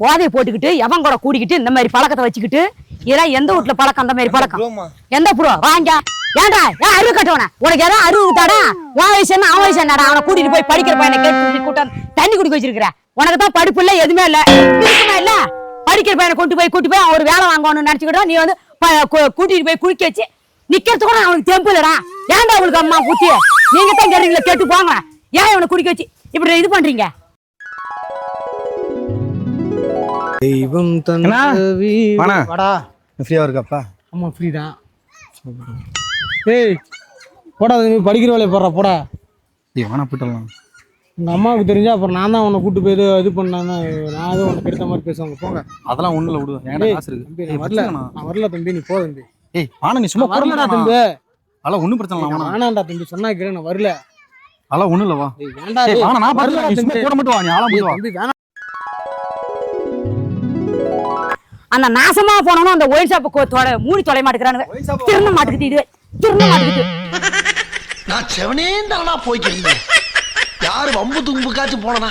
போதையை போட்டுக்கிட்டு எவன் கூட கூடிக்கிட்டு இந்த மாதிரி பழக்கத்தை வச்சுக்கிட்டு இதெல்லாம் எந்த வீட்டுல பழக்கம் அந்த மாதிரி பழக்கம்? எந்த ப்ரோ? வாங்க ஏன்டா? ஏன் அறிவு கட்டவன? உனக்கு ஏதாவது அறிவு தாடா உன் வயசு என்ன அவன் வயசு என்னடா? அவனை கூட்டிட்டு போய் படிக்கிற பையனை கேட்டு கூட்டம் தண்ணி குடிக்க வச்சிருக்கிற. உனக்கு தான் படிப்பு இல்ல எதுவுமே இல்ல. இருக்குமா இல்ல? படிக்கிற பையனை கொண்டு போய் கூட்டி போய் அவன் ஒரு வேலை வாங்கணும்னு நினைச்சுக்கிட்டா நீ வந்து கூட்டிட்டு போய் குளிக்க வச்சு நிக்கிறது கூட அவனுக்கு தெம்பு இல்லடா. ஏன்டா அவளுக்கு அம்மா புத்தி நீங்க தான் கேட்டீங்களா கேட்டு போங்க. ஏன் இவனை குடிக்க வச்சு இப்படி இது பண்றீங்க? தெய்வம் வாண்ணா. வாடா. ஃப்ரீயா இருக்கப்பா. ஆமா ஃப்ரீ தான். ஏய் போடா தம்பி படிக்கிற வேலையை போடுறா போடா. ஏய் வேணா போயிட்டலாம். உங்க அம்மாவுக்கு தெரிஞ்சா அப்புறம் நான் தான் உன்னை கூட்டு போய் இது பண்ணான்னு நான் எதுவும் உனக்கு கெடுத்த மாதிரி பேசுவாங்க போங்க. அதெல்லாம் ஒண்ணுல விடு. என்கிட்ட ஏய், காசு இருக்கு. வரல. நான் வரல தம்பி நீ போ தம்பி. ஏய் வாணா நீ சும்மா வரலடா தம்பி. அதெல்லாம் ஒண்ணும் பிரச்சனை இல்லை வேணா. வேணாண்டா தம்பி சொன்னா கேளு நான் வரல. அதெல்லாம் ஒண்ணும் இல்ல வா. ஏய், வேண்டா ஏய் டேய். வாணா நான் நீ தம்பி. போட மட்டும் வா நீ ஆளா அந்த நாசமா போனவனும் அந்த ஒயின் ஷாப்பு மூடி தொலை மாட்டேங்கிறானுங்க திரும்ப மாட்டுக்குது இது திரும்ப மாட்டுக்குது. நான் செவனே தானா போய்க்கிருந்தேன் யாரு வம்பு தும்புக்காச்சும் போனனா?